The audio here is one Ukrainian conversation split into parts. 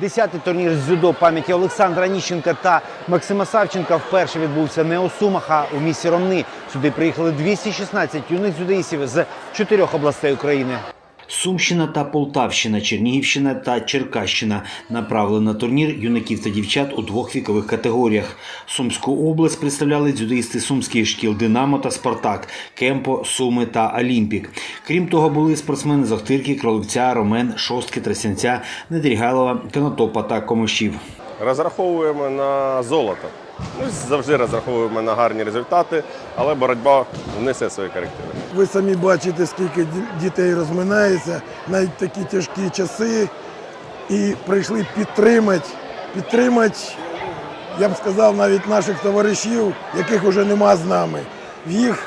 Десятий турнір з дзюдо пам'яті Олександра Ніщенка та Максима Савченка вперше відбувся не у Сумах, а у місті Ромни. Сюди приїхали 216 юних дзюдоїстів з чотирьох областей України. Сумщина та Полтавщина, Чернігівщина та Черкащина направили на турнір юнаків та дівчат у двох вікових категоріях. Сумську область представляли дзюдоїсти сумських шкіл Динамо та Спартак, Кемпо, Суми та Олімпік. Крім того, були спортсмени з Охтирки, Кроловця, Ромен, Шостки, Трасянця, Недрігайлова, Конотопа та Комишів. Розраховуємо на золото. Ми завжди розраховуємо на гарні результати, але боротьба внесе свої корективи. Ви самі бачите, скільки дітей розминається, навіть такі тяжкі часи. І прийшли підтримати, підтримати, я б сказав, навіть наших товаришів, яких вже нема з нами. В їх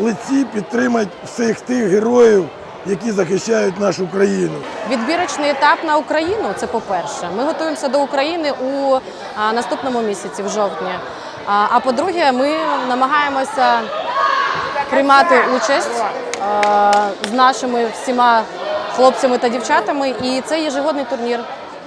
лиці підтримати всіх тих героїв, які захищають нашу країну. Відбірочний етап на Україну це по-перше. Ми готуємося до України у наступному місяці, в жовтні. А, по-друге, ми намагаємося приймати участь з нашими всіма хлопцями та дівчатами. І це єжегодний турнір.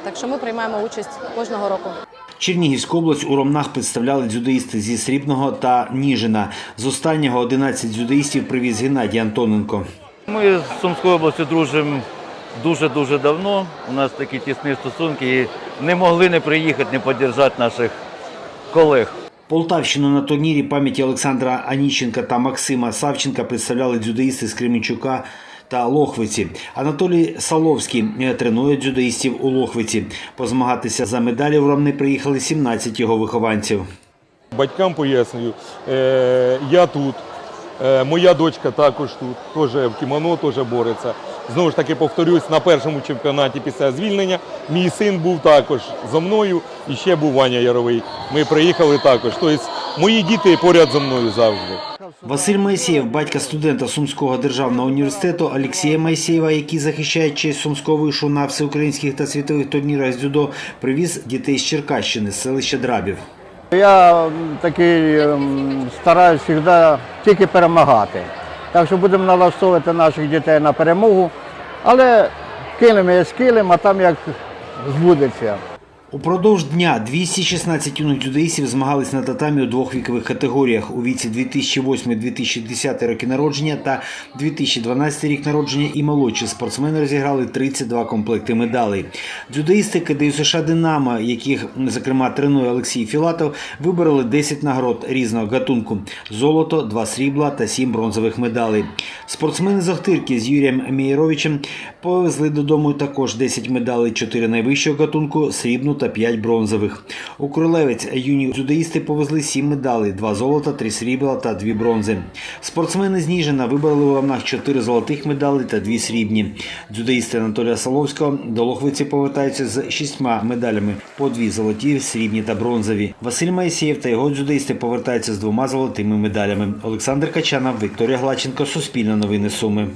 Так що ми приймаємо участь кожного року. Чернігівську область у Ромнах представляли дзюдоїсти зі Срібного та Ніжина. З останнього 11 дзюдоїстів привіз Геннадій Антоненко. Ми з Сумською областю дружимо дуже-дуже давно. У нас такі тісні стосунки і не могли не приїхати, не підтримати наших колег. Полтавщину на турнірі пам'яті Олександра Аніщенка та Максима Савченка представляли дзюдоїсти з Кременчука та Лохвиці. Анатолій Саловський е, тренує дзюдоїстів у Лохвиці. Позмагатися за медалі в Ромни приїхали 17 його вихованців. Батькам пояснюю, е, я тут, моя дочка також тут, теж в кімоно теж бореться. Знову ж таки повторюсь, на першому чемпіонаті після звільнення мій син був також зо мною і ще був Ваня Яровий. Ми приїхали також. Тобто мої діти поряд зо мною завжди. Василь Майсєєв, батька студента Сумського державного університету Олексія Майсєєва, який захищає честь Сумського вишу на всеукраїнських та світових турнірах з дзюдо, привіз дітей з Черкащини, з селища Драбів. Я такий ем, стараюсь завжди тільки перемагати. Так що будемо налаштовувати наших дітей на перемогу, але кинемо є скилимо, а там як збудеться. Упродовж дня 216 юних дзюдоїстів змагались на татамі у двох вікових категоріях у віці 2008-2010 роки народження та 2012 рік народження і молодші спортсмени розіграли 32 комплекти медалей. Дзюдоїсти КДЮ США Динамо, яких зокрема тренує Олексій Філатов, вибороли 10 нагород різного гатунку: золото, 2 срібла та 7 бронзових медалей. Спортсмени з Охтирки з Юрієм Мієровичем повезли додому також 10 медалей, 4 найвищого гатунку, срібну та 5 бронзових. У Кролевець юні дзюдоїсти повезли 7 медалей, 2 золота, 3 срібла та 2 бронзи. Спортсмени з Ніжина вибороли у равнах 4 золотих медалі та 2 срібні. Дзюдоїсти Анатолія Соловського до Лохвиці повертаються з 6 медалями по 2 золоті, срібні та бронзові. Василь Майсєєв та його дзюдоїсти повертаються з двома золотими медалями. Олександр Качанов, Вікторія Глаченко, Суспільне новини Суми.